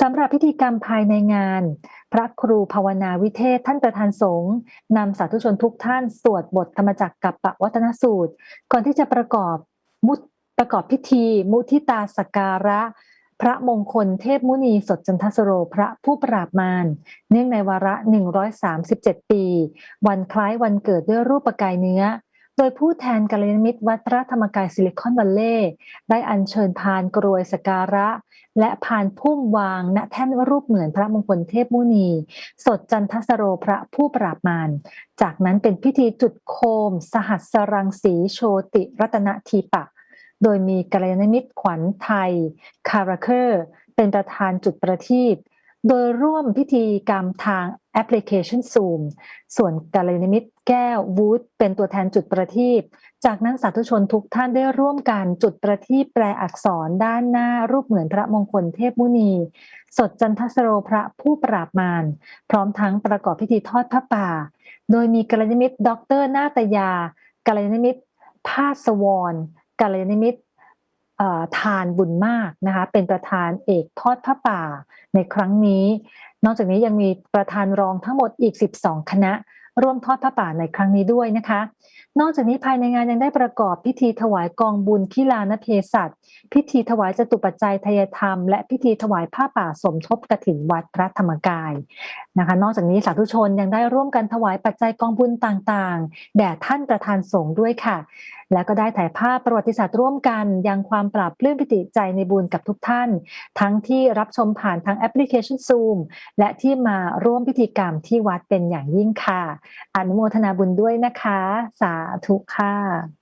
สำหรับพิธีกรรมภายในงาน พระครูภาวนาวิเทศท่านประธานสงฆ์นำสาธุชนทุกท่านสวดบทธรรมจักรกับปวัฒนสูตร ก่อนที่จะประกอบมุตประกอบพิธี มุทิตาสการะ พระมงคลเทพมุนีสดจันทสโรพระผู้ปราบมารเนื่องในวาระ 137 ปี วันคล้ายวันเกิดด้วยรูปปกายเนื้อ โดยผู้แทนกัลยาณมิตรวัดพระธรรมกายซิลิคอนวัลเลย์ได้อัญเชิญพานกรวยสการะ และพานพุ่มวางณแท่นรูปเหมือนพระมงคลเทพมุนี สดจันทสโรพระผู้ปราบมารจากนั้นเป็นพิธีจุดโคม สหัสรังสีโชติรัตนทีปะ โดยมีกัลยาณมิตรขวัญไทย คาราเคอร์ เป็นประธานจุดประทีป โดยร่วมพิธีกรรมทางแอปพลิเคชัน Zoom ส่วนกัลยาณมิตแก้ววูดเป็นตัวแทนจุดประทีปจากนั้นสาธุชนทุกท่านได้ร่วมกันจุดประทีปแปลอักษรด้านหน้ารูปเหมือนพระมงคลเทพมุนี สดจันทสโรพระผู้ปราบมาร พร้อมทั้งประกอบพิธีทอดพระป่า โดยมีกัลยาณมิตรดอกเตอร์นาตยากัลยาณมิตรภาสวรกัลยาณมิตร ทานบุญมากนะคะเป็นประธานเอกทอดพระป่าในครั้งนี้ นอกจากนี้ยังมีประธานรองทั้งหมดอีก 12 คณะ ร่วมทอดพระป่าในครั้งนี้ด้วยนะคะ นอกจากนี้ภายในงานยังได้ประกอบพิธีถวายกองบุญคิลานเพศัตพิธีถวายจตุปัจจัยทยธรรม และพิธีถวายผ้าป่าสมทบกฐินวัดพระธรรมกายนะคะ นอกจากนี้สาธุชนยังได้ร่วมกันถวายปัจจัยกองบุญต่างๆ แด่ท่านประธานสงฆ์ด้วยค่ะ และก็ได้ถ่ายภาพประวัติศาสตร์ร่วมกัน ยังความปราบปลื้มปิติใจในบุญกับทุกท่าน ทั้งที่รับชมผ่านทางแอปพลิเคชัน Zoom และที่มาร่วมพิธีกรรมที่วัดเป็นอย่างยิ่งค่ะอนุโมทนาบุญด้วยนะคะ สาธุค่ะ